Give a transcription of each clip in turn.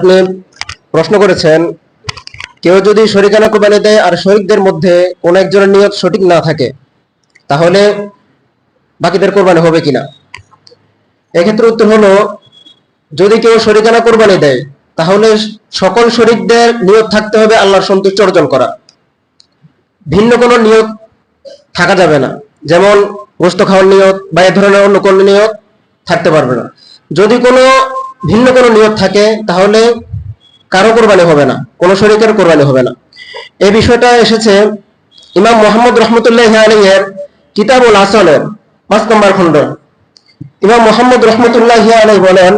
আপনি প্রশ্ন করেছেন, কেউ যদি শরিকানা কোরবানি দেয় আর শরিকদের মধ্যে কোন একজনের নিয়ত সঠিক না থাকে, তাহলে বাকিদের কোরবানি হবে কিনা? এক্ষেত্রে উত্তর হলো, যদি কেউ শরিকানা কোরবানি দেয়, তাহলে সকল শরিকদের নিয়ত থাকতে হবে আল্লাহর সন্তুষ্টি অর্জন করা। ভিন্ন কোনো নিয়ত থাকা যাবে না। যেমন গোস্ত খাওয়ার নিয়ত বা এ ধরনের অন্য কোনো নিয়ত থাকতে পারবে না। যদি কোনো ভিন্ন কোনো নিয়ত থাকে, তাহলে কারও কোরবানি হবে না, কোনো শরীরের কোরবানি হবে না। এই বিষয়টা এসেছে ইমাম মোহাম্মদ রহমতুল্লাহ আলীয়ের কিতাবুল আসলের পাঁচ নম্বর খণ্ড। ইমাম মোহাম্মদ রহমতুল্লাহ আলাই বলেন,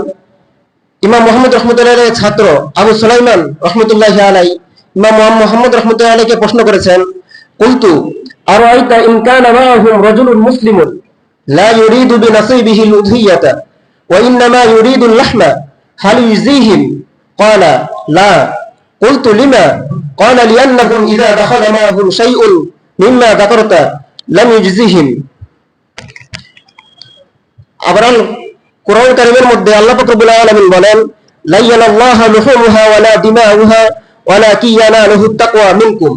ইমাম মোহাম্মদ রহমতুল্লাহ আলের ছাত্র আবু সুলাইমান রহমতুল্লাহ আলাই, ইমাম মোহাম্মদ রহমতুল্লাহ আলীকে প্রশ্ন করেছেন, কুলতু আর ইনকান আমাহুম রজুল মুসলিমুন লা ইউরিদু বিনাসিবিহি লুধিয়াতা وإنما يريد اللحم هل يجزيهم قال لا قلت لما قال لأنهم إذا دخل معهم شيء مما ذكرت لم يجزيهم আবার কোরআন কারিমের মধ্যে আল্লাহ ফকরবুল আলমিন বলেন লাইয়ানাল্লাহা লুহুমুহা ওয়ালা দিমাউহা ওয়ালাকি ইয়ানালুহু তাকওয়া মিনকুম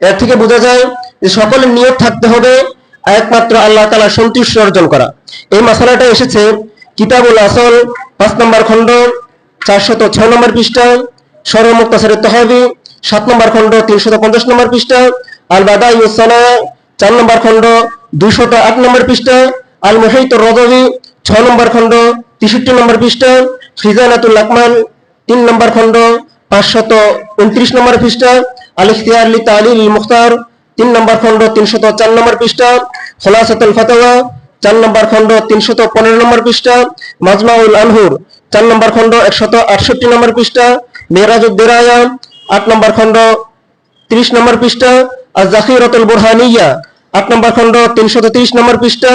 এর থেকে বোঝা যায় যে সকলের নিয়ত থাকতে হবে একমাত্র আল্লাহ তাআলা সন্তুষ্টি অর্জন করা এই মশালাটা এসেছে কিতাবুল আসল, পাঁচ নম্বর খণ্ড, চারশত ছয় নম্বর পৃষ্ঠা সরমুক্তাসের তহাবি, সাত নম্বর খণ্ড, তিনশত পঞ্চাশ নম্বর পৃষ্ঠা আল বাদাই চার নম্বর খণ্ড, দুইশত আট নম্বর পৃষ্ঠা আল মুহিত রদবি, ছয় নম্বর খণ্ড, তেষট্টি নম্বর পৃষ্ঠা, খিজানাতুল আকমান তিন নম্বর খণ্ড, পাঁচশত উনত্রিশ নম্বর পৃষ্ঠা আল ইখতিয়ার লি তালিল মুখতার তিন নম্বর খণ্ড, তিনশত চার নম্বর পৃষ্ঠা, খোলাসাতুল ফাতাওয়া চার নম্বর খণ্ড তিনশত পনেরো নম্বর পৃষ্ঠা, মাজমাউল আনহুর। চার নম্বর খণ্ড একশত আটষট্টি নম্বর পৃষ্ঠা মেরাজুদ্দিরায়া আট নম্বর খণ্ড তিরিশ নম্বর পৃষ্ঠা আর জাকিরতুল বুরহানিয়া। আট নম্বর খণ্ড তিনশত তিরিশ নম্বর পৃষ্ঠা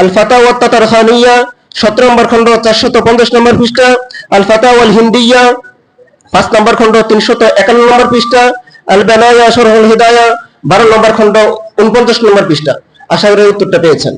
আল ফাতাওয়া তাতার খানিয়া সতেরো নম্বর খণ্ড চারশত পঞ্চাশ নম্বর পৃষ্ঠা আল ফাতাওয়াল হিন্দিয়া পাঁচ নম্বর খণ্ড তিনশত একান্ন নম্বর পৃষ্ঠা আল বেনায়া সরহুল হিদায়া। বারো নম্বর খণ্ড উনপঞ্চাশ নম্বর পৃষ্ঠা। আশা করি উত্তরটা পেয়েছেন।